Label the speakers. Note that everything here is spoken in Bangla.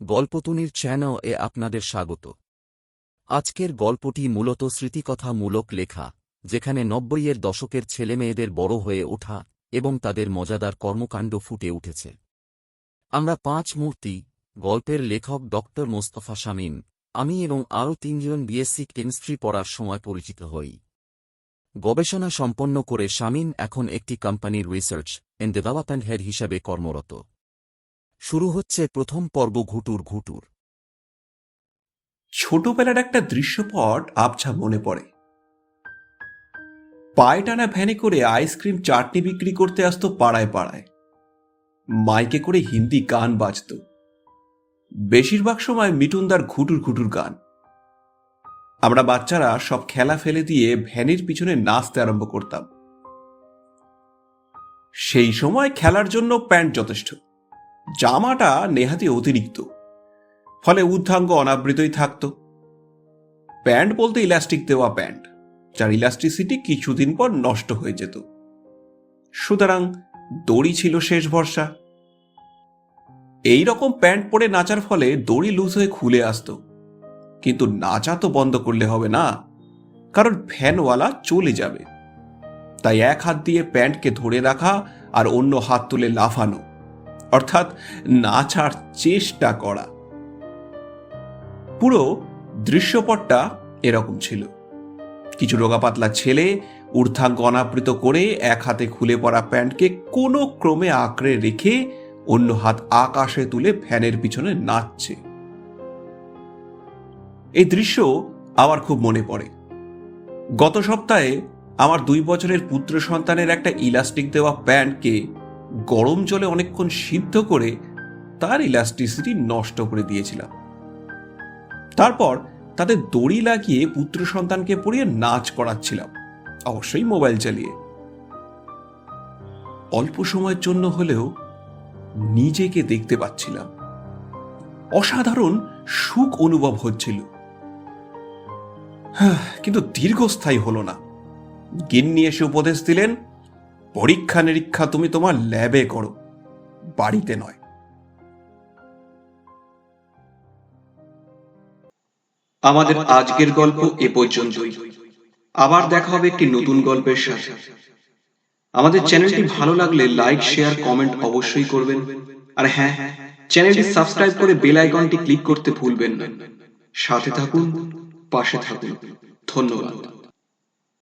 Speaker 1: গল্পতুনির চ্যানেল এ আপনাদের স্বাগত। আজকের গল্পটি মূলত স্মৃতিকথামূলক লেখা, যেখানে নব্বইয়ের দশকের ছেলেমেয়েদের বড় হয়ে ওঠা এবং তাদের মজাদার কর্মকাণ্ড ফুটে উঠেছে। আমরা পাঁচ মূর্তি, গল্পের লেখক ড. মোস্তফা শামীম, আমি এবং আরও তিনজন বিএসসি কেমিস্ট্রি পড়ার সময় পরিচিত হই। গবেষণা সম্পন্ন করে শামীম এখন একটি কোম্পানির রিসার্চ এন্ড ডেভেলপমেন্ট হেড হিসাবে কর্মরত। শুরু হচ্ছে প্রথম পর্ব ঘুটুর ঘুটুর।
Speaker 2: ছোটবেলার একটা দৃশ্যপট আবছা মনে পড়ে। পায়ে টানা ভ্যানে করে আইসক্রিম চাটনি বিক্রি করতে আসতো পাড়ায় পাড়ায়। মাইকে করে হিন্দি গান বাজতো। বেশিরভাগ সময় মিটুনদার ঘুটুর ঘুটুর গান। আমরা বাচ্চারা সব খেলা ফেলে দিয়ে ভ্যানের পিছনে নাচতে আরম্ভ করতাম। সেই সময় খেলার জন্য প্যান্ট যথেষ্ট। জামাটা নেহাতি অতিরিক্ত। ফলে ঊর্ধ্বাঙ্গ অনাবৃতই থাকত। প্যান্ট বলতে ইলাস্টিক দেওয়া প্যান্ট, যার ইলাস্টিসিটি কিছুদিন পর নষ্ট হয়ে যেত। সুতরাং দড়ি ছিল শেষ ভরসা। এই রকম প্যান্ট পরে নাচার ফলে দড়ি লুজ হয়ে খুলে আসতো। কিন্তু নাচা তো বন্ধ করলে হবে না, কারণ ফ্যানওয়ালা চলে যাবে। তাই এক হাত দিয়ে প্যান্টকে ধরে রাখা আর অন্য হাত তুলে লাফানো অর্থাৎ নাচার চেষ্টা করা। পুরো দৃশ্যপটটা এরকম ছিল। কিছু রোগাপাতলা ছেলে ঊর্ধ্বাঙ্গ অনাবৃত করে এক হাতে খুলে পড়া প্যান্টকে কোনো ক্রমে আঁকড়ে রেখে অন্য হাত আকাশে তুলে ফ্যানের পিছনে নাচছে। এই দৃশ্য আমার খুব মনে পড়ে। গত সপ্তাহে আমার দুই বছরের পুত্র সন্তানের একটা ইলাস্টিক দেওয়া প্যান্টকে গরম জলে অনেকক্ষণ সিদ্ধ করে তার ইলাস্টিসিটি নষ্ট করে দিয়েছিলাম। তারপর তাদের দড়ি লাগিয়ে পুত্র সন্তানকে পড়িয়ে নাচ করাচ্ছিলাম অবশ্যই মোবাইল চালিয়ে। অল্প সময়ের জন্য হলেও নিজেকে দেখতে পাচ্ছিলাম। অসাধারণ সুখ অনুভব হচ্ছিল। হাহ, কিন্তু দীর্ঘস্থায়ী হলো না। গিন্নি এসে উপদেশ দিলেন পরীক্ষা নিরীক্ষা তুমি তোমার ল্যাবে করো। বাড়িতে নয়।
Speaker 3: আমাদের আজকের গল্প এ পর্যন্তই। আবার দেখা হবে একটি নতুন গল্পের সাথে। আমাদের চ্যানেলটি ভালো লাগলে লাইক, শেয়ার, কমেন্ট অবশ্যই করবেন। আর হ্যাঁ চ্যানেলটি সাবস্ক্রাইব করে বেল আইকনটি ক্লিক করতে ভুলবেন না। সাথে থাকুন, পাশে থাকুন। ধন্যবাদ।